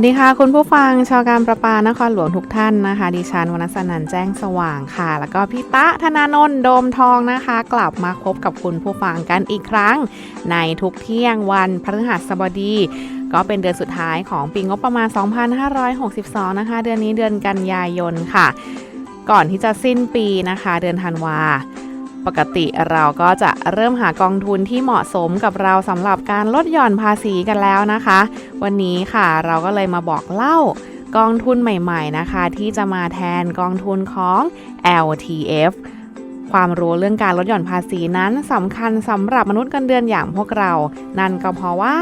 วัสดีค่ะคุณผู้ฟังชาวการประปานครหลวงทุกท่านนะคะ ดิฉันวรรณสนันแจ้งสว่างค่ะ แล้วก็พี่ตะธนานนท์โดมทองนะคะ กลับมาพบกับคุณผู้ฟังกันอีกครั้ง ในทุกเที่ยงวันพฤหัสบดี ก็เป็นเดือนสุดท้ายของปีงบประมาณ 2562 นะคะ เดือนนี้เดือนกันยายนค่ะ ก่อนที่จะสิ้นปีนะคะ เดือนธันวา ปกติเราก็จะเริ่มหากองทุนที่เหมาะสมกับเราสำหรับการลดหย่อนภาษีกันแล้วนะคะ วันนี้ค่ะเราก็เลยมาบอกเล่ากองทุนใหม่ๆนะคะ ที่จะมาแทนกองทุนของ LTF ความรู้เรื่องการลดหย่อนภาษีนั้นสำคัญสำหรับมนุษย์เงินเดือนอย่างพวกเรา นั่นก็เพราะว่า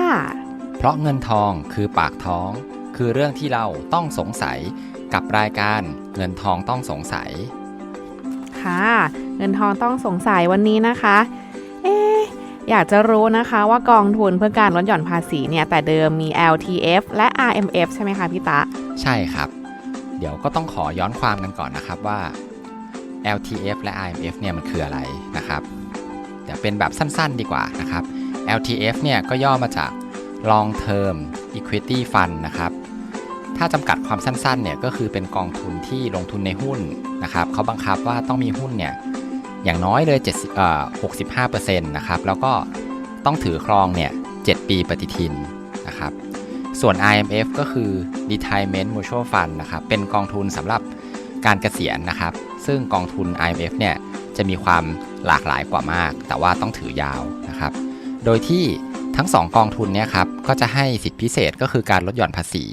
เพราะเงินทองคือปากท้อง คือเรื่องที่เราต้องสงสัยกับรายการเงินทองต้องสงสัย ค่ะ เงินทองต้องสงสัยวันนี้นะคะ เอ๊ะอยากจะรู้นะคะว่ากองทุนเพื่อการลดหย่อนภาษีเนี่ย แต่เดิมมี LTF และ RMF ใช่ไหมคะพี่ตะ ใช่ครับ เดี๋ยวก็ต้องขอย้อนความกันก่อนนะครับว่า LTF และ IMF เนี่ยมันคืออะไรนะครับ เดี๋ยวเป็นแบบสั้นๆดีกว่านะครับ LTF เนี่ยก็ย่อมาจาก Long Term Equity Fund นะครับ ถ้าจำกัดความสั้นๆเนี่ยก็คือเป็นกองทุนที่ลงทุนในหุ้นนะครับเขาบังคับว่าต้องมีหุ้นเนี่ยอย่างน้อยเลย70เอ่อ65%นะครับแล้วก็ต้องถือครองเนี่ย7ปีปฏิทินนะครับส่วน IMF ก็คือ Retirement Mutual Fund นะครับเป็นกองทุนสำหรับการเกษียณนะครับ ซึ่งกองทุน IMF เนี่ยจะมีความหลากหลายกว่ามาก แต่ว่าต้องถือยาวนะครับ โดยที่ทั้ง 2 กองทุนเนี่ยครับก็จะให้สิทธิพิเศษก็คือการลดหย่อนภาษี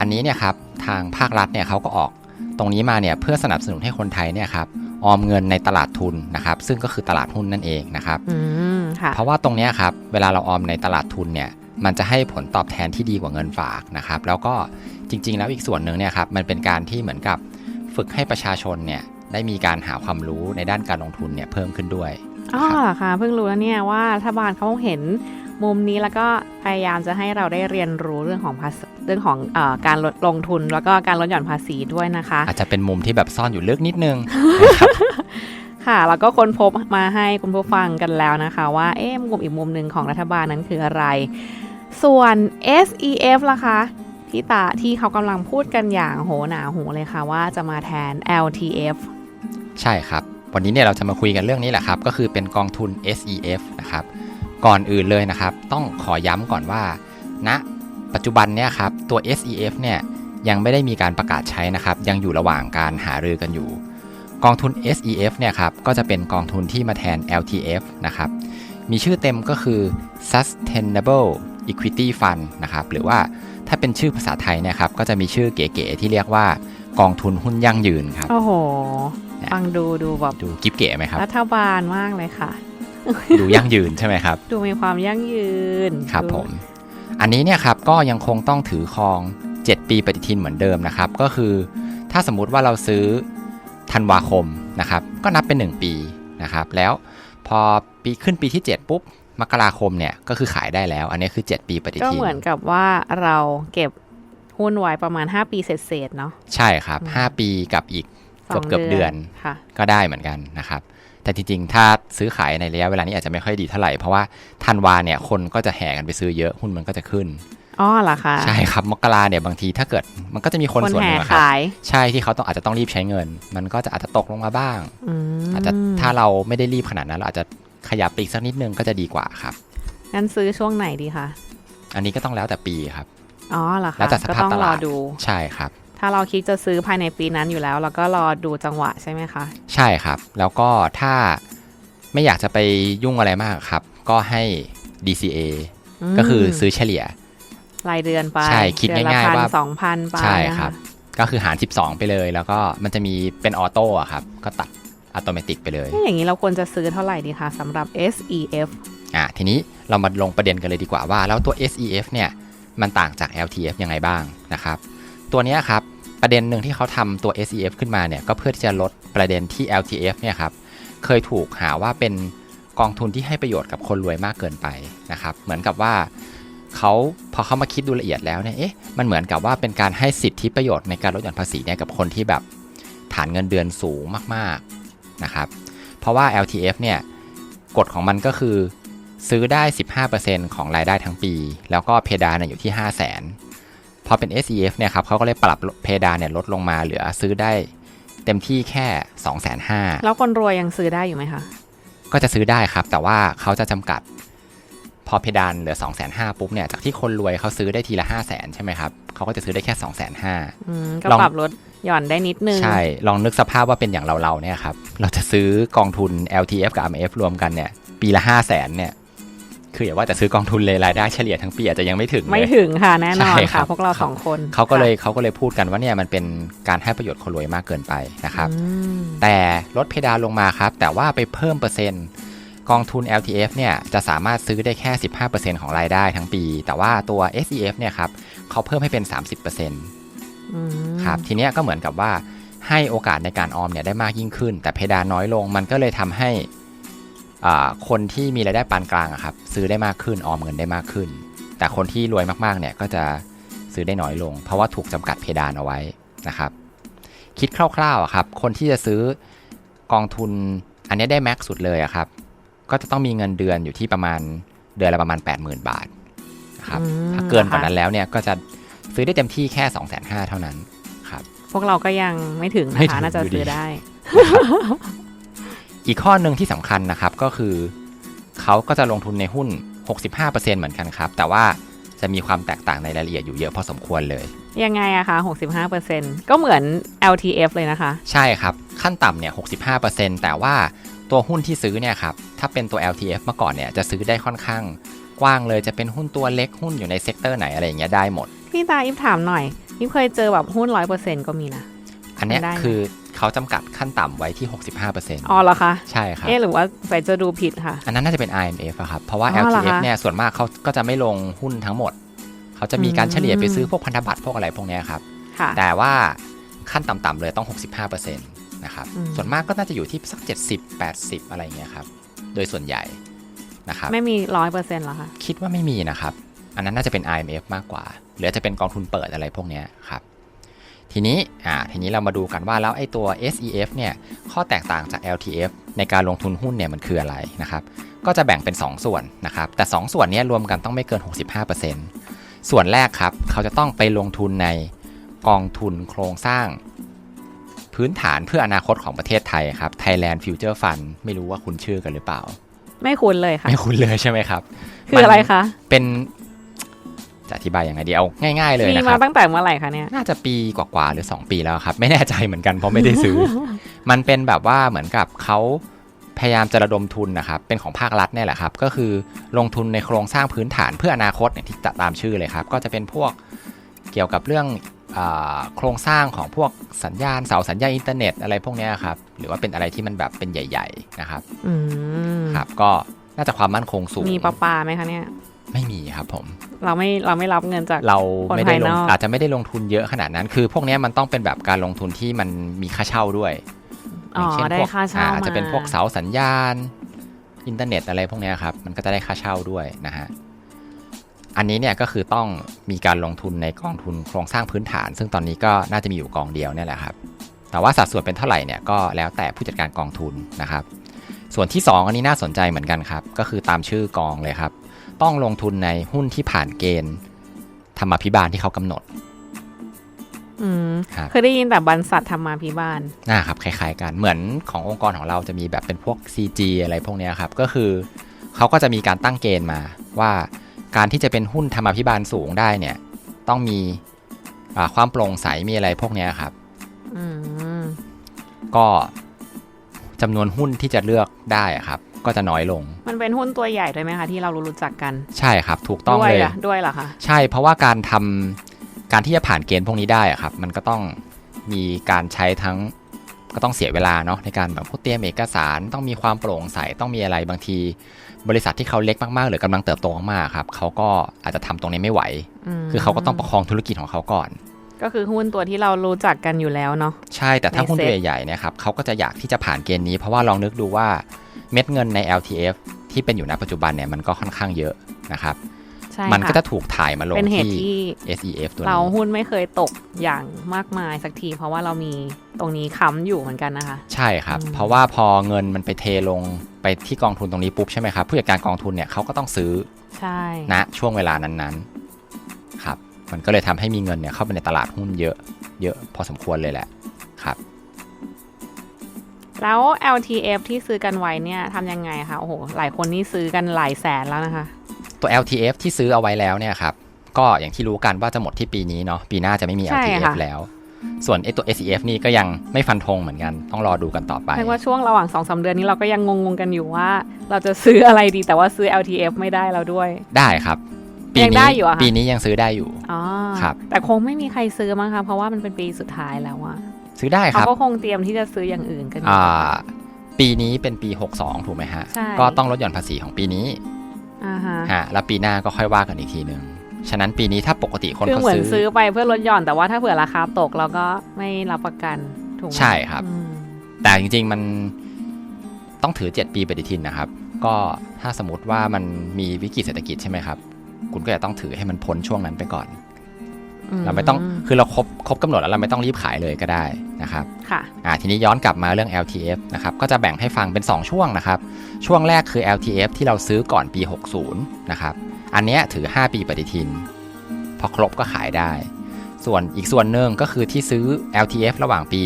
อันนี้เนี่ยครับทางภาครัฐเนี่ยเขาก็ออกตรงนี้มาเนี่ยเพื่อสนับสนุนให้คนไทยเนี่ยครับออมเงินในตลาดทุนนะครับ ซึ่งก็คือตลาดหุ้นนั่นเองนะครับอืมค่ะเพราะว่าตรงเนี้ยครับเวลาเราออมในตลาดทุนเนี่ยมันจะให้ผลตอบแทนที่ดีกว่าเงินฝากนะครับ แล้วก็จริง ๆ แล้วอีกส่วนหนึ่งเนี่ยครับมันเป็นการที่เหมือนกับฝึกให้ประชาชนเนี่ยได้มีการหาความรู้ในด้านการลงทุนเนี่ยเพิ่มขึ้นด้วยอ๋อเหรอค่ะเพิ่งรู้แล้วเนี่ยว่ารัฐบาลเขาเห็น มุมนี้แล้วก็พยายามจะให้เราได้เรียนรู้เรื่องของภาษีเรื่องของเออการลดลงทุนแล้วก็การลดหย่อนภาษีด้วยนะคะ อาจจะเป็นมุมที่แบบซ่อนอยู่ลึกนิดนึงค่ะแล้วก็ค้นพบมาให้คุณผู้ฟังกันแล้วนะคะ ว่าเอ๊ะมุมอีกมุมหนึ่งของรัฐบาลนั้นคืออะไร ส่วน SEF ล่ะคะพี่ตาที่เขากำลังพูดกันอย่างโหหนาหูเลยค่ะว่าจะมาแทน LTF ใช่ครับ วันนี้เนี่ยเราจะมาคุยกันเรื่องนี้แหละครับ ก็คือเป็นกองทุน SEF นะครับ ก่อนอื่นเลยนะครับ ต้องขอย้ำก่อนว่าณปัจจุบันเนี่ยครับตัว SEF เนี่ยยังไม่ได้มีการประกาศใช้นะครับ ยังอยู่ระหว่างการหารือกันอยู่ กองทุน SEF เนี่ยครับก็จะเป็นกองทุนที่มาแทน LTF นะครับ มีชื่อเต็มก็คือ Sustainable Equity Fund นะครับหรือว่าถ้าเป็นชื่อภาษาไทยเนี่ยครับก็จะมีชื่อเก๋ๆที่เรียกว่ากองทุนหุ้นยั่งยืนครับ โอ้โหเนี่ยฟังดูดูแบบดูกิ๊บเก๋ไหมครับ รัฐบาลมากเลยค่ะ ดูยั่งยืนใช่ไหมครับ ดูมีความยั่งยืนครับดูผม อันนี้เนี่ยครับก็ยังคงต้องถือครอง 7 ปีปฏิทินเหมือนเดิมนะครับ ก็คือถ้าสมมุติว่าเราซื้อธันวาคมนะครับ ก็นับเป็น 1 ปีนะครับ แล้วพอปีขึ้นปีที่ 7 ปุ๊บมกราคมเนี่ยก็คือขายได้แล้ว อันนี้คือ 7 ปีปฏิก็ทินเหมือนกับว่าเราเก็บหุ้นไว้ประมาณ 5 ปีเศษๆเนาะใช่ครับอืม5ปีกับอีกสองเกือบๆเดือนค่ะก็ได้เหมือนกันนะครับ แต่จริงๆ ถ้าซื้อขายในระยะเวลานี้อาจจะไม่ค่อยดีเท่าไหร่ เพราะว่าธันวาเนี่ยคนก็จะแห่กันไปซื้อเยอะหุ้นมันก็จะขึ้นอ๋อเหรอคะใช่ครับมกราเนี่ยบางทีถ้าเกิดมันก็จะมีคนคนส่วนหแห่นึ่งอะครับขายใช่ที่เขาต้องอาจจะต้องรีบใช้เงิน มันก็จะอาจจะตกลงมาบ้างอืมอาจจะถ้าเราไม่ได้รีบขนาดนั้นเราอาจจะขยับไปอีกสักนิดนึงก็จะดีกว่าครับงั้นซื้อช่วงไหนดีคะอันนี้ก็ต้องแล้วแต่ปีครับอ๋อเหรอคะแล้วแต่สก็ภาพต้องตรลาอดดูใช่ครับ ถ้าเราคิดจะซื้อภายในปีนั้นอยู่แล้ว เราก็รอดูจังหวะใช่ไหมคะ ใช่ครับ แล้วก็ถ้าไม่อยากจะไปยุ่งอะไรมากครับ ก็ให้ DCA มก็คือซื้อเฉลี่ย รายเดือนไป ใช่ คิดเอนละง่ายๆพันว่าสองพันไปใช่นะะครับ ก็คือหาร 12 ไปเลย แล้วก็มันจะมีเป็นออโต้อะครับ ก็ตัดอัตโนมัติไปเลยเอ๊ะอย่างนี้เราควรจะซื้อเท่าไหร่ดีคะสำหรับ SEF อะทีนี้เรามาลงประเด็นกันเลยดีกว่าว่า แล้วตัว SEF เนี่ยมันต่างจาก LTF ยังไงบ้างนะครับ ตัวนี้ครับประเด็นหนึ่งที่เขาทำตัว SEF ขึ้นมาเนี่ยก็เพื่อที่จะลดประเด็นที่ LTF เนี่ยครับเคยถูกหาว่าเป็นกองทุนที่ให้ประโยชน์กับคนรวยมากเกินไปนะครับเหมือนกับว่าเขาพอเขามาคิดดูละเอียดแล้วเนี่ยเอ๊ะมันเหมือนกับว่าเป็นการให้สิทธิประโยชน์ในการลดหย่อนภาษีเนี่ยกับคนที่แบบฐานเงินเดือนสูงมากๆนะครับเพราะว่า LTF เนี่ยกฎของมันก็คือซื้อได้ 15%ของรายได้ทั้งปี แล้วก็เพดานอยู่ที่ 5 0 0 0 0น พอเป็น SEF เนี่ยครับเขาก็เลยปรับเพดานเนี่ยลดลงมาเหลือซื้อได้เต็มที่แค่ 2 5 0 0 0แล้วคนรวยยังซื้อได้อยู่ไหมคะ ก็จะซื้อได้ครับ แต่ว่าเขาจะจำกัด พอเพดานเหลือ 2 5 0 0 0ปุ๊บเนี่ยจากที่คนรวยเขาซื้อได้ทีละ 5 0 0 0 0 0ใช่ไหมครับเขาก็จะซื้อได้แค่2 5 0 0 0อืมก็ลองปรับลดหย่อนได้นิดนึง ใช่ ลองนึกสภาพว่าเป็นอย่างเราๆเนี่ยครับ เราจะซื้อกองทุน LTF กับ RMF รวมกันเนี่ย ปีละ 5 0 0 0 0 0เนี่ย คืออย่าว่าแต่ซื้อกองทุนเลยรายได้เฉลี่ยทั้งปีอาจจะยังไม่ถึงไม่เลยถึงค่ะแน่นอนใช่ครัค่ะบพวกเราสองคนเขาก็เลยเขาก็เลยพูดกันว่าเนี่ยมันเป็นการให้ประโยชน์คนรวยมากเกินไปนะครับอืมแต่ลดเพดานลงมาครับ แต่ว่าไปเพิ่มเปอร์เซ็นต์กองทุน LTF เนี่ยจะสามารถซื้อได้แค่ 15%ของรายได้ทั้งปี แต่ว่าตัว SEF เนี่ยครับเขาเพิ่มให้เป็น 30%อืมครับทีเนี้ยก็เหมือนกับว่าให้โอกาสในการออมเนี่ยได้มากยิ่งขึ้น แต่เพดานน้อยลงมันก็เลยทำให้อ่า คนที่มีรายได้ปานกลางอะครับซื้อได้มากขึ้นออมเงินได้มากขึ้น แต่คนที่รวยมากๆเนี่ยก็จะซื้อได้น้อยลง เพราะว่าถูกจำกัดเพดานเอาไว้นะครับ คิดคร่าวๆอะครับคนที่จะซื้อกองทุนอันเนี้ยได้แม็กซ์สุดเลยอะครับ ก็จะต้องมีเงินเดือนอยู่ที่ประมาณเดือนละประมาณ 80,000 บาทนะครับอืมถ้าเกินกว่าค่ะนั้นแล้วเนี่ยก็จะซื้อได้เต็มที่แค่2 5 0 0 0เท่านั้นครับ พวกเราก็ยังไม่ถึงไม่นะถึคะงน่าจะอยู่ดีซื้อได้ อีกข้อหนึ่งที่สำคัญนะครับก็คือเขาก็จะลงทุนในหุ้น 65%เหมือนกันครับ แต่ว่าจะมีความแตกต่างในรายละเอียดอยู่เยอะพอสมควรเลย ยังไงอะคะ65%ก็เหมือน LTF เลยนะคะ ใช่ครับ ขั้นต่ำเนี่ย65%แต่ว่าตัวหุ้นที่ซื้อเนี่ยครับ ถ้าเป็นตัว LTF เมื่อก่อนเนี่ยจะซื้อได้ค่อนข้างกว้างเลยจะเป็นหุ้นตัวเล็กหุ้นอยู่ในเซกเตอร์ไหนอะไรอย่างเงี้ยได้หมด พี่ตาอิฟถามหน่อยอิฟเคยเจอแบบหุ้นร้อยเปอร์เซ็นก็มีนะ อันเนี้ยได้ไหมคือเขาจำกัดขั้นต่ำไว้ที่ 65%อ๋อเหรอคะ ใช่ครับเอ๊ะหรือว่าใส่จะดูผิดค่ะ อันนั้นน่าจะเป็น IMF อะครับ เพราะว่าอ๋อเหรอ LTF คะเนี่ยส่วนมากเขาก็จะไม่ลงหุ้นทั้งหมด เขาจะมีการอืมเฉลี่ยไปซื้อพวกพันธบัตรพวกอะไรพวกเนี้ยครับค่ะแต่ว่าขั้นต่ำๆเลยต้อง 65%นะครับอืมส่วนมากก็น่าจะอยู่ที่สัก 70 80 อะไรอย่างเงี้ยครับ โดยส่วนใหญ่นะครับ ไม่มีร้อยเปอร์เซ็นต์หรอคะ คิดว่าไม่มีนะครับ อันนั้นน่าจะเป็น IMF มากกว่า หรือจะเป็นกองทุนเปิดอะไรพวกเนี้ยครับ ทีนี้อ่าทีนี้เรามาดูกันว่าแล้วไอ้ตัว SEF เนี่ยข้อแตกต่างจาก LTF ในการลงทุนหุ้นเนี่ยมันคืออะไรนะครับก็จะแบ่งเป็น 2 ส่วนนะครับแต่ 2 ส่วนเนี้ยรวมกันต้องไม่เกิน 65%ส่วนแรกครับเขาจะต้องไปลงทุนในกองทุนโครงสร้าง พื้นฐานเพื่ออนาคตของประเทศไทยครับ Thailand Future Fund ไม่รู้ว่าคุณชื่อกันหรือเปล่า ไม่คุ้นเลยค่ะ ไม่คุ้นเลยใช่ไหมครับ คืออะไรคะ เป็น จะอธิบายยังไงดีเอาง่ายๆเลยมีนะคมารับตั้งแต่เมื่อไหร่คะเนี่ยน่าจะปีกว่าๆหรือ 2 ปีแล้วครับ ไม่แน่ใจเหมือนกันเพราะไม่ได้ซื้อ มันเป็นแบบว่าเหมือนกับเขาพยายามจะระดมทุนนะครับ เป็นของภาครัฐเนี่ยแหละครับ ก็คือลงทุนในโครงสร้างพื้นฐานเพื่ออนาคตอย่างที่ตามชื่อเลยครับ ก็จะเป็นพวกเกี่ยวกับเรื่องอาโครงสร้างของพวกสัญญาณเสาสัญญาณอินเทอร์เน็ตอะไรพวกเนี้ยครับ หรือว่าเป็นอะไรที่มันแบบเป็นใหญ่ ๆ นะครับอืมครับ ก็น่าจะความมั่นคงสูง มีปลาปลาไหมคะเนี่ย ไม่มีครับผม เราไม่เราไม่รับเงินจากเราไม่ได้ลคนภายงนอกอาจจะไม่ได้ลงทุนเยอะขนาดนั้น คือพวกเนี้ยมันต้องเป็นแบบการลงทุนที่มันมีค่าเช่าด้วยอ๋ออย่างเช่นได้พวกค่าเช่าอาจจะเป็นมาพวกเสาสัญญาณ อินเทอร์เน็ตอะไรพวกเนี้ยครับ มันก็จะได้ค่าเช่าด้วยนะฮะอันนี้เนี่ยก็คือต้องมีการลงทุนในกองทุนโครงสร้างพื้นฐาน ซึ่งตอนนี้ก็น่าจะมีอยู่กองเดียวเนี่ยแหละครับ แต่ว่าสัดส่วนเป็นเท่าไหร่เนี่ยก็แล้วแต่ผู้จัดการกองทุนนะครับ ส่วนที่ 2 อันนี้น่าสนใจเหมือนกันครับ ก็คือตามชื่อกองเลยครับ ต้องลงทุนในหุ้นที่ผ่านเกณฑ์ธรรมาภิบาลที่เขากำหนด อืมครับเคยได้ยินแต่บรรษัทธรรมาภิบาลนะครับคล้ายๆกันเหมือนขององค์กรของเราจะมีแบบเป็นพวก CG อะไรพวกเนี้ยครับ ก็คือเขาก็จะมีการตั้งเกณฑ์มาว่าการที่จะเป็นหุ้นธรรมาภิบาลสูงได้เนี่ย ต้องมีอ่าความโปร่งใสมีอะไรพวกเนี้ยครับอืมก็จำนวนหุ้นที่จะเลือกได้อะครับ ก็จะน้อยลง มันเป็นหุ้นตัวใหญ่ด้วยไหมคะที่เรารู้จักกัน ใช่ครับ ถูกต้องด้วยเลยเหรอด้วยเหรอคะใช่เพราะว่าการทำการที่จะผ่านเกณฑ์พวกนี้ได้อะครับ มันก็ต้องมีการใช้ทั้งก็ต้องเสียเวลาเนาะในการแบบพวกเตรียมเอกสารต้องมีความโปร่งใสต้องมีอะไรบางที บริษัทที่เขาเล็กมากๆ หรือกำลังเติบโตมากๆครับเขาก็อาจจะทำตรงนี้ไม่ไหวมคือเขาก็ต้องประคองธุรกิจของเขาก่อน ก็คือหุ้นตัวที่เรารู้จักกันอยู่แล้วเนาะใช่แต่ถ้าในหุ้นเซ็ตัวตใหญ่ๆเนี่ยครับเขาก็จะอยากที่จะผ่านเกณฑ์นี้เพราะว่าลองนึกดูว่าเม็ดเงินใน LTF ที่เป็นอยู่ณปัจจุบันเนี่ยมันก็ค่อนข้างเยอะนะครับใช่มันก็ค่จะถูกถ่ายมาลงเป็นเหตุที่ที่ SEF ตัวเรานี้หุ้นไม่เคยตกอย่างมากมายสักที เพราะว่าเรามีตรงนี้ค้ำอยู่เหมือนกันนะคะ ใช่ครับอืมเพราะว่าพอเงินมันไปเทลงไปที่กองทุนตรงนี้ปุ๊บใช่ไหมครับผู้จัดการกองทุนเนี่ยเขาก็ต้องซื้อใช่ณช่วงเวลานั้นๆครับ มันก็เลยทำให้มีเงินเนี่ยเข้าไปในตลาดหุ้นเยอะ เยอะพอสมควรเลยแหละครับ แล้ว LTF ที่ซื้อกันไว้เนี่ยทำยังไงคะ โอ้โห หลายคนนี่ซื้อกันหลายแสนแล้วนะคะ ตัว LTF ที่ซื้อเอาไว้แล้วเนี่ยครับ ก็อย่างที่รู้กันว่าจะหมดที่ปีนี้เนาะ ปีหน้าจะไม่มีใช่ LTF ค่ะแล้ว ส่วนไอตัว SEF นี่ก็ยังไม่ฟันธงเหมือนกัน ต้องรอดูกันต่อไปเรียกว่าช่วงระหว่าง2อสเดือนนี้เราก็ยังงงๆกันอยู่ว่า เราจะซื้ออะไรดี แต่ว่าซื้อ LTF ไม่ได้แล้วด้วย ได้ครับปียังนี้ได้อยู่อะคะปีนี้ยังซื้อได้อยู่อ๋อครับ แต่คงไม่มีใครซื้อมั้งคะเพราะว่ามันเป็นปีสุดท้ายแล้วอะ ซื้อได้คเขารับก็คงเตรียมที่จะซื้ออย่างอื่นกันอยู่อ่าปีนี้เป็นปี 62 ถูกไหมฮะใช่ก็ต้องลดหย่อนภาษีของปีนี้อ่าฮะฮะแล้วปีหน้าก็ค่อยว่ากันอีกทีหนึ่งฉะนั้นปีนี้ถ้าปกติคนคือเขาเหมือนซื้อซื้อไปเพื่อลดหย่อนแต่ว่าถ้าเผื่อราคาตกเราก็ไม่รับประกันถูกไหมใช่ครับอืมแต่จริง ๆมันต้องถือ 7 ปีปฏิทินนะครับ ก็ถ้าสมมติว่ามันมีวิกฤตเศรษฐกิจใช่ไหมครับ คุณก็จะต้องถือให้มันพ้นช่วงนั้นไปก่อน เราไม่ต้องคือเราครบครบกำหนดแล้วเราไม่ต้องรีบขายเลยก็ได้นะครับค่ะอ่าทีนี้ย้อนกลับมาเรื่อง LTF นะครับก็จะแบ่งให้ฟังเป็น 2 ช่วงนะครับ ช่วงแรกคือ LTF ที่เราซื้อก่อนปี 60นะครับอันเนี้ยถือ 5 ปีปฏิทิน พอครบก็ขายได้ ส่วนอีกส่วนหนึ่งก็คือที่ซื้อ LTF ระหว่างปี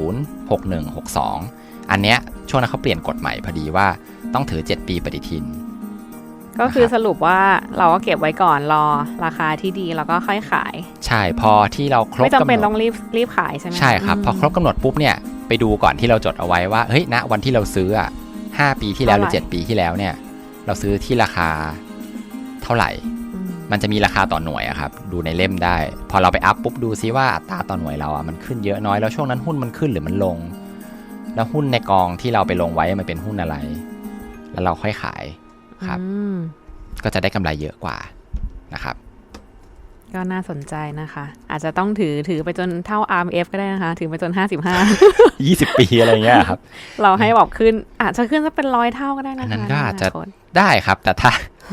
60 61 62 อันเนี้ยช่วงนั้นเขาเปลี่ยนกฎใหม่พอดีว่าต้องถือ 7 ปีปฏิทิน ก็คือนะครับสรุปว่าเราก็เก็บไว้ก่อนรอราคาที่ดีแล้วก็ค่อยขาย ใช่พอที่เราครบไม่จำเป็นกำหนดต้องรีบรีบขายใช่ไหมใช่ครับมพอครบกำหนดปุ๊บเนี่ยไปดูก่อนที่เราจดเอาไว้ว่าเฮ้ยณวันที่เราซื้ออะห้าปีที่แล้วหรือเท่าไหร่เจ็ดปีที่แล้วเนี่ย เราซื้อที่ราคาเท่าไหร่อืมมันจะมีราคาต่อหน่วยอะครับ ดูในเล่มได้ พอเราไปอัพปุ๊บดูซิว่าอัตราต่อหน่วยเราอะมันขึ้นเยอะน้อยแล้วช่วงนั้นหุ้นมันขึ้นหรือมันลง แล้วหุ้นในกองที่เราไปลงไว้มันเป็นหุ้นอะไร แล้วเราค่อยขาย ครับอืมก็จะได้กำไรเยอะกว่านะครับ ก็น่าสนใจนะคะ อาจจะต้องถือถือไปจนเท่า RMF ก็ได้นะคะ ถือไปจน 55 20 ปีอะไรเงี้ยครับ เราให้บอกขึ้น อาจจะขึ้นสักเป็นร้อยเท่าก็ได้นะคะอันนั้นก็อาจจะในนคตได้ครับ แต่ถ้า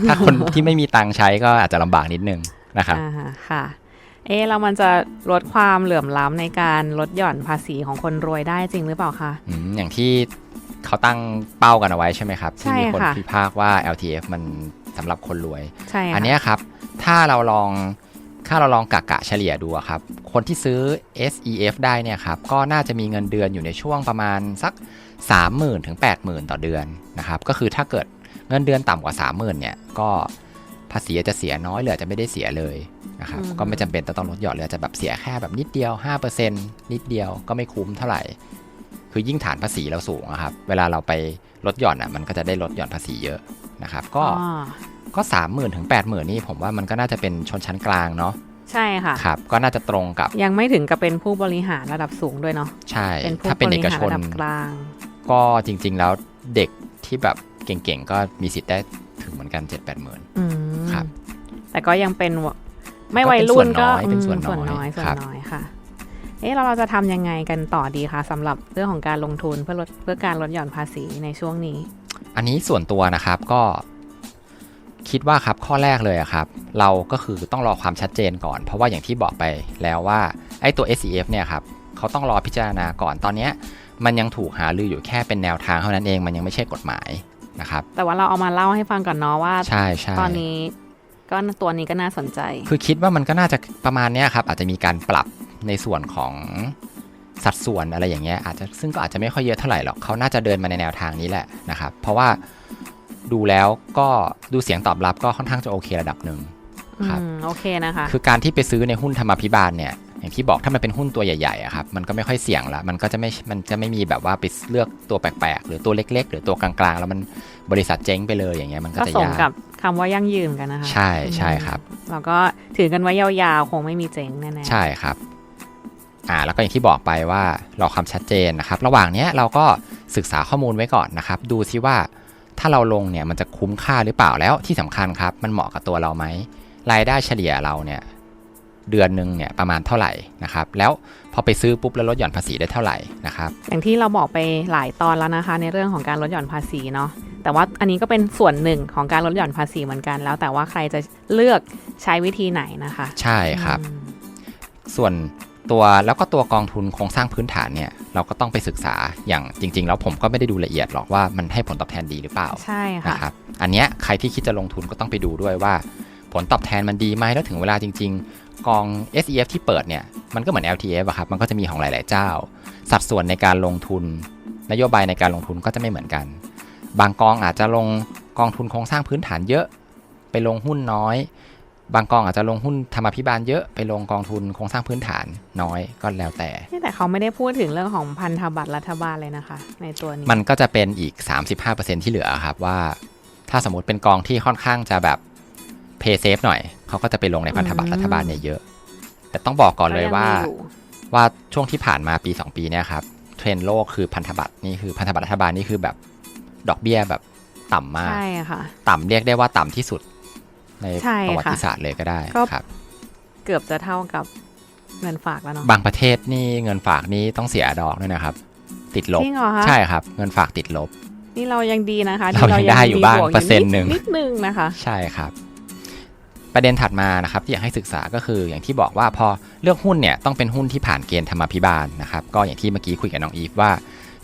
ถ้าคนที่ไม่มีตังค์ใช้ก็อาจจะลำบากนิดนึงนะครับอ่าฮะค่ะเอ๊ะแล้วมันจะลดความเหลื่อมล้ำในการลดหย่อนภาษีของคนรวยได้จริงหรือเปล่าคะอืมอย่างที่ เขาตั้งเป้ากันเอาไว้ใช่ไหมครับใช่ที่มีคนค่ะพิพากษ์ว่า LTF มันสำหรับคนรวยใช่ค่ะอันเนี้ยครับ ถ้าเราลองถ้าเราลองกะกะเฉลี่ยดูอะครับ คนที่ซื้อ SEF ได้เนี่ยครับ ก็น่าจะมีเงินเดือนอยู่ในช่วงประมาณสัก 30,000ถึง80,000 ต่อเดือนนะครับ ก็คือถ้าเกิดเงินเดือนต่ำกว่า 30,000เนี่ย ก็ภาษีอาจจะเสียน้อยหรืออาจจะไม่ได้เสียเลยนะครับ ก็ไม่จำเป็นต้องลดหย่อนเลยอาจจะแบบเสียแค่แบบนิดเดียว 5%นิดเดียวก็ไม่คุ้มเท่าไหร่ คือยิ่งฐานภาษีเราสูงอะครับ เวลาเราไปลดหย่อนอะมันก็จะได้ลดหย่อนภาษีเยอะนะครับ ก็อ๋อก็สามหมื่นถึงแปดหมื่นนี่ผมว่ามันก็น่าจะเป็นชนชั้นกลางเนาะใช่ค่ะครับ ก็น่าจะตรงกับ ยังไม่ถึงกับเป็นผู้บริหารระดับสูงด้วยเนาะใช่เป็นผู้ถ้าเป็นบเอริกหารชนระดับกลาง ก็จริง ๆ แล้วเด็กที่แบบเก่งๆก็มีสิทธิ์ได้ถึงเหมือนกันเจ็ดแปดหมื่นอืมครับ แต่ก็ยังเป็นวไม่ก็วัยเป็นรุ่นก็ส่วนน้อยเป็นส่วนอืมส่วนน้น้ออยยส่วครันบน้อยค่ะ เอ๊ะแล้วเราจะทำยังไงกันต่อดีคะสำหรับเรื่องของการลงทุนเพื่อลดเพื่อการลดหย่อนภาษีในช่วงนี้ อันนี้ส่วนตัวนะครับก็คิดว่าครับข้อแรกเลยอะครับ เราก็คือต้องรอความชัดเจนก่อน เพราะว่าอย่างที่บอกไปแล้วว่าไอ้ตัว SEF เนี่ยครับเขาต้องรอพิจารณาก่อนตอนเนี้ยมันยังถูกหาลืออยู่แค่เป็นแนวทางเท่านั้นเองมันยังไม่ใช่กฎหมายนะครับแต่ว่าเราเอามาเล่าให้ฟังก่อนเนาะว่าใช่ใช่ตอนนี้ก็ตัวนี้ก็น่าสนใจ คือคิดว่ามันก็น่าจะประมาณเนี้ยครับอาจจะมีการปรับ ในส่วนของสัดส่วนอะไรอย่างเงี้ยอาจจะซึ่งก็อาจจะไม่ค่อยเยอะเท่าไหร่หรอกเขาน่าจะเดินมาในแนวทางนี้แหละนะครับ เพราะว่าดูแล้วก็ดูเสียงตอบรับก็ค่อนข้างจะโอเคระดับหนึ่งครับอืมโอเคนะคะคือการที่ไปซื้อในหุ้นธรรมาภิบาลเนี่ยอย่างที่บอกถ้ามันเป็นหุ้นตัวใหญ่ๆอะครับมันก็ไม่ค่อยเสี่ยงละมันก็จะไม่มันจะไม่มีแบบว่าไปเลือกตัวแปลกๆ หรือตัวเล็ก ๆ หรือตัวกลางๆ แล้วมันบริษัทเจ๊งไปเลยอย่างเงี้ยมันก็ก็จะสมยากกับคำว่ายั่งยืนกันนะคะ ใช่ใช่ครับเราก็ถือกันไว้ยาวๆคงไม่มีเจ๊งแน่ๆใช่ครับ อ่าแล้วก็อย่างที่บอกไปว่ารอความชัดเจนนะครับ ระหว่างเนี้ยเราก็ศึกษาข้อมูลไว้ก่อนนะครับ ดูซิว่าถ้าเราลงเนี่ยมันจะคุ้มค่าหรือเปล่าแล้วที่สำคัญครับ มันเหมาะกับตัวเราไหมรายได้เฉลี่ยเราเนี่ยเดือนหนึ่งเนี่ยประมาณเท่าไหร่นะครับ แล้วพอไปซื้อปุ๊บแล้วลดหย่อนภาษีได้เท่าไหร่นะครับ อย่างที่เราบอกไปหลายตอนแล้วนะคะ ในเรื่องของการลดหย่อนภาษีเนาะแต่ว่าอันนี้ก็เป็นส่วนหนึ่งของการลดหย่อนภาษีเหมือนกัน แล้วแต่ว่าใครจะเลือกใช้วิธีไหนนะคะ ใช่ครับอืมส่วน ตัวแล้วก็ตัวกองทุนโครงสร้างพื้นฐานเนี่ยเราก็ต้องไปศึกษาอย่างจริง ๆ แล้วผมก็ไม่ได้ดูละเอียดหรอกว่ามันให้ผลตอบแทนดีหรือเปล่าใช่ค่ะนะครับอันเนี้ยใครที่คิดจะลงทุนก็ต้องไปดูด้วยว่า ผลตอบแทนมันดีไหมแล้วถึงเวลาจริง ๆ กอง S E F ที่เปิดเนี่ยมันก็เหมือน L T F อะครับมันก็จะมีของหลาย ๆ เจ้า สัดส่วนในการลงทุน นโยบายในการลงทุนก็จะไม่เหมือนกัน บางกองอาจจะลงกองทุนโครงสร้างพื้นฐานเยอะ ไปลงหุ้นน้อย บางกองอาจจะลงหุ้นธรรมพิบาลเยอะไปลงกองทุนโครงสร้างพื้นฐานน้อยก็แล้วแต่นี่แต่เขาไม่ได้พูดถึงเรื่องของพันธบัตรรัฐบาลเลยนะคะ ในตัวนี้ มันก็จะเป็นอีก 35%ที่เหลือครับว่า ถ้าสมมติเป็นกองที่ค่อนข้างจะแบบ pay safe หน่อย เขาก็จะไปลงในพันธบัตรรัฐบาลเนี่ยเยอะ แต่ต้องบอกก่อนเลยว่าก็งมีอยู่ว่าช่วงที่ผ่านมาปี 2 ปีเนี่ยครับเทรนด์โลกคือพันธบัตรนี่คือพันธบัตรรัฐบาลนี่คือแบบดอกเบี้ยแบบต่ำมากใช่ค่ะ ต่ำเรียกได้ว่าต่ำที่สุด ในใช่ประวัติค่ะศาสตร์เลยก็ได้ก็ครับ เกือบจะเท่ากับเงินฝากแล้วเนาะบางประเทศนี่เงินฝากนี่ต้องเสียดอกด้วยนะครับ ติดลบจริงเหรอคะใช่ครับ เงินฝากติดลบ นี่เรายังดีนะคะเรายังได้อยู่บ้างมีวกเปอร์เซ็นต์หนึ่งนิดนึงนะคะ ใช่ครับ ประเด็นถัดมานะครับที่อยากให้ศึกษาก็คืออย่างที่บอกว่าพอเลือกหุ้นเนี่ยต้องเป็นหุ้นที่ผ่านเกณฑ์ธรรมาภิบาลนะครับ ก็อย่างที่เมื่อกี้คุยกับน้องอีฟว่า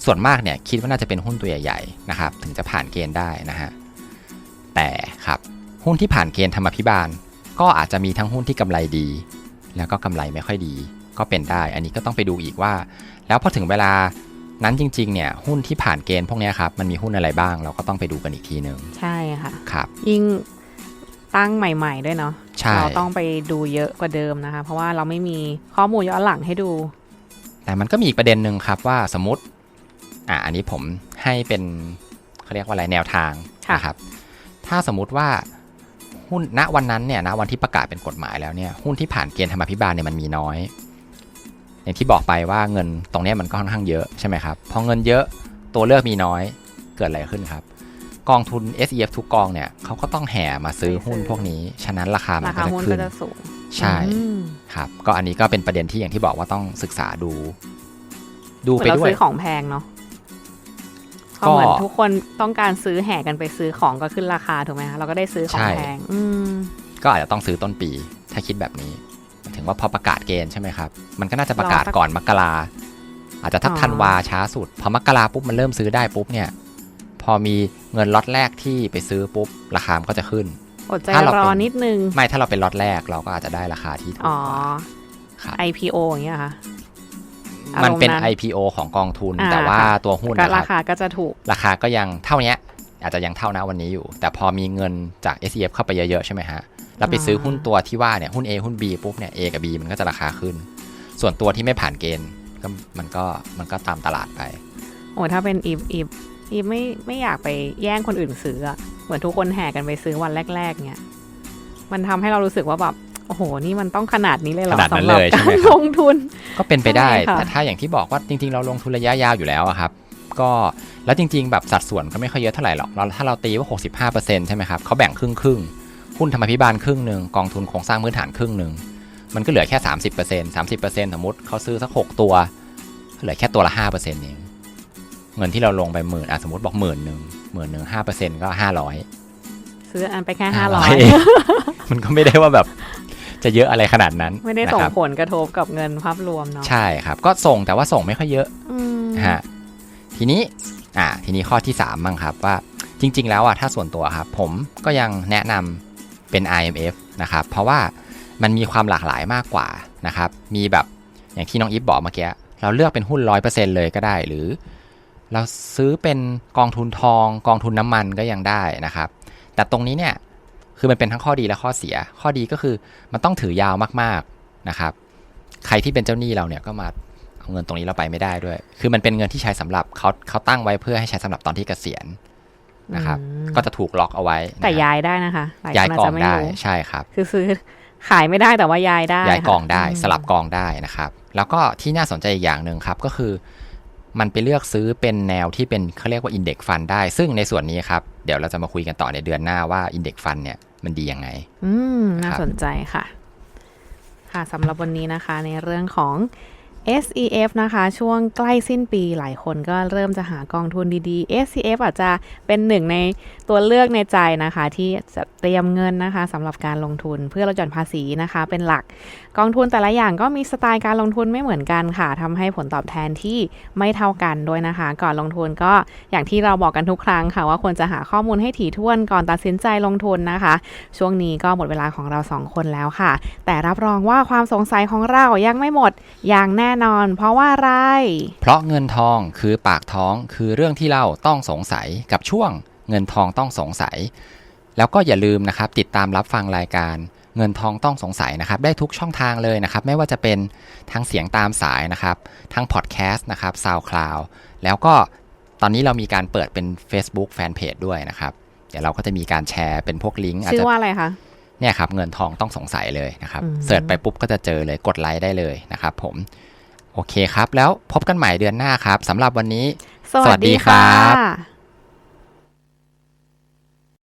ส่วนมากเนี่ยคิดว่าน่าจะเป็นหุ้นตัวใหญ่ๆนะครับ ถึงจะผ่านเกณฑ์ได้นะฮะแต่ครับ หุ้นที่ผ่านเกณฑ์ธรรมาภิบาล ก็อาจจะมีทั้งหุ้นที่กำไรดี แล้วก็กำไรไม่ค่อยดี ก็เป็นได้ อันนี้ก็ต้องไปดูอีกว่า แล้วพอถึงเวลานั้นจริง ๆ เนี่ยหุ้นที่ผ่านเกณฑ์พวกเนี้ยครับมันมีหุ้นอะไรบ้างเราก็ต้องไปดูกันอีกทีหนึ่งใช่ค่ะครับยิ่งตั้งใหม่ ๆ ด้วยเนาะใช่เราต้องไปดูเยอะกว่าเดิมนะคะ เพราะว่าเราไม่มีข้อมูลย้อนหลังให้ดู แต่มันก็มีอีกประเด็นหนึ่งครับว่าสมมติอะอันนี้ผมให้เป็นเขาเรียกว่าอะไรแนวทางค่ะนะครับ ถ้าสมมุติว่า หุ้นณวันนั้นเนี่ยณวันที่ประกาศเป็นกฎหมายแล้วเนี่ยหุ้นที่ผ่านเกณฑ์ธรรมาภิบาลเนี่ยมันมีน้อย อย่างที่บอกไปว่าเงินตรงเนี้ยมันก็ค่อนข้างเยอะใช่ไหมครับพอเงินเยอะตัวเลือกมีน้อยเกิดอะไรขึ้นครับ กองทุน S E F ทุกกองเนี่ยเขาก็ต้องแห่มาซื้อหุ้นพวกนี้ ฉะนั้นราคามันราก็คาจะหุ้นขึ้ก็นจะสูงใช่อืมครับก็อันนี้ก็เป็นประเด็นที่อย่างที่บอกว่าต้องศึกษาดู ดูเหมืไปอนเราด้วยซื้อของแพงเนาะ ก็ก็เหมือนทุกคนต้องการซื้อแห่กันไปซื้อของก็ขึ้นราคาถูกไหมคะเราก็ได้ซื้อของใช่แพงอืมก็อาจจะต้องซื้อต้นปี ถ้าคิดแบบนี้หมายถึงว่าพอประกาศเกณฑ์ใช่ไหมครับ มันก็น่าจะประกาศรอสักก่อนมกราอาจจะทักอ๋อธันวาช้าสุด พอมกราปุ๊บมันเริ่มซื้อได้ปุ๊บเนี่ย พอมีเงินล็อตแรกที่ไปซื้อปุ๊บราคามันก็จะขึ้นอดใจถ้าเรารเป็อนนิดนึง ไม่ถ้าเราเป็นล็อตแรกเราก็อาจจะได้ราคาที่ถูกอ๋อกว่าครับ IPO อย่างเงี้ยค่ะ มันเป็นอารมณ์นั้น IPO ของกองทุนอ่าแต่ว่าค่ะตัวหุ้นก็นะครารับคาก็จะถูก ราคาก็ยังเท่าเนี้ยอาจจะยังเท่านะวันนี้อยู่ แต่พอมีเงินจาก S E F เข้าไปเยอะๆใช่ไหมฮะเราไปซื้อหุ้นตัวที่ว่าเนี่ยหุ้น A หุ้น B ปุ๊บเนี่ย A กับ B มันก็จะราคาขึ้น ส่วนตัวที่ไม่ผ่านเกณฑ์ก็มันก็มันก็ตามตลาดไป โอ้ถ้าเป็นอีฟอีฟอีฟไม่ไม่อยากไปแย่งคนอื่นซื้ออะเหมือนทุกคนแห่กันไปซื้อวันแรก ๆ เนี่ย มันทำให้เรารู้สึกว่าแบบ โอ้โห นี่มันต้องขนาดนี้เลยเหรอขนาดนั้นสำหรับเลยใช่ไหมการครับลงทุน ก็เป็นไปได้ใช่ค่ะแต่ถ้าอย่างที่บอกว่าจริง ๆ เราลงทุนระยะยาวอยู่แล้วอะครับ ก็แล้วจริง ๆ แบบสัดส่วนก็ไม่ค่อยเยอะเท่าไหร่หรอกเราถ้าเราตีว่า 65%ใช่ไหมครับเขาแบ่งครึ่งครึ่งๆหุ้นธรรมพิบาลครึ่งหนึ่งกองทุนโครงสร้างพื้นฐานครึ่งหนึ่งมันก็เหลือแค่ 30% 30%สมมติเขาซื้อสัก 6 ตัว เหลือแค่ตัวละ 5%เองเงินที่เราลงไปหมื่นอะสมมติบอกหมื่นหนึ่งหมื่นหนึ่งห้าเปอร์เซ็นต์ก็ห้าร้อยซื้ออันไปแค่ห้าร้อยเงมันก็ไม่ได้ว่าแบบ จะเยอะอะไรขนาดนั้นไม่ได้ส่งนะครับผลกระทบกับเงินภาพรวมเนาะใช่ครับ ก็ส่งแต่ว่าส่งไม่ค่อยเยอะอืมฮะทีนี้อ่าทีนี้ข้อที่3บ้างครับว่าจริง ๆ แล้วอะถ้าส่วนตัวครับผมก็ยังแนะนำเป็น IMF นะครับ เพราะว่ามันมีความหลากหลายมากกว่านะครับ มีแบบอย่างที่น้องอีฟบอกเมื่อกี้เราเลือกเป็นหุ้น100%เลยก็ได้ หรือ เราซื้อเป็นกองทุนทอง กองทุนน้ำมันก็ยังได้นะครับ แต่ตรงนี้เนี่ย คือมันเป็นทั้งข้อดีและข้อเสีย ข้อดีก็คือมันต้องถือยาวมากๆนะครับ ใครที่เป็นเจ้าหนี้เราเนี่ยก็มาเอาเงินตรงนี้เราไปไม่ได้ด้วย คือมันเป็นเงินที่ใช้สำหรับเขาเขาตั้งไว้เพื่อให้ใช้สำหรับตอนที่เกษียณนะครับอืมก็จะถูกล็อกเอาไว้นะครับแต่ย้ายได้นะคะหลย้ายคนกองจจะม่ได้รู้ใช่ครับ คือซื้อขายไม่ได้แต่ว่าย้ายได้ย้ายกองได้ค่ะสลับกองได้นะครับ แล้วก็ที่น่าสนใจอีกอย่างหนึ่งครับก็คือ มันไปเลือกซื้อเป็นแนวที่เป็นเขาเรียกว่าอินเด็กฟันได้ ซึ่งในส่วนนี้ครับ เดี๋ยวเราจะมาคุยกันต่อในเดือนหน้าว่าอินเด็กฟันเนี่ยมันดียังไง อืม น่าครับสนใจค่ะ ค่ะสำหรับวันนี้นะคะในเรื่องของ SEF นะคะ ช่วงใกล้สิ้นปีหลายคนก็เริ่มจะหากองทุนดีๆ SEF อาจจะเป็นหนึ่งใน ตัวเลือกในใจนะคะ ที่เตรียมเงินนะคะสำหรับการลงทุนเพื่อลดหย่อนภาษีนะคะ เป็นหลักกองทุนแต่ละอย่างก็มีสไตล์การลงทุนไม่เหมือนกันค่ะทำให้ผลตอบแทนที่ไม่เท่ากันด้วยนะคะ ก่อนลงทุนก็อย่างที่เราบอกกันทุกครั้งค่ะ ว่าควรจะหาข้อมูลให้ถี่ถ้วนก่อนตัดสินใจลงทุนนะคะ ช่วงนี้ก็หมดเวลาของเราสองคนแล้วค่ะ แต่รับรองว่าความสงสัยของเรายังไม่หมดอย่างแน่นอน เพราะว่าอะไร เพราะเงินทองคือปากท้องคือเรื่องที่เราต้องสงสัยกับช่วง เงินทองต้องสงสัย แล้วก็อย่าลืมนะครับติดตามรับฟังรายการเงินทองต้องสงสัยนะครับ ได้ทุกช่องทางเลยนะครับ ไม่ว่าจะเป็นทางเสียงตามสายนะครับทางพอดแคสต์นะครับ SoundCloud แล้วก็ตอนนี้เรามีการเปิดเป็น Facebook Fanpage ด้วยนะครับ เดี๋ยวเราก็จะมีการแชร์เป็นพวกลิงก์อาจชื่อจะว่าอะไรคะเนี่ยครับเงินทองต้องสงสัยเลยนะครับอืมเสิร์ชไปปุ๊บก็จะเจอเลยกดไลค์ได้เลยนะครับ ผม โอเคครับ แล้วพบกันใหม่เดือนหน้าครับสำหรับวันนี้ สวัสดีครับค่ะ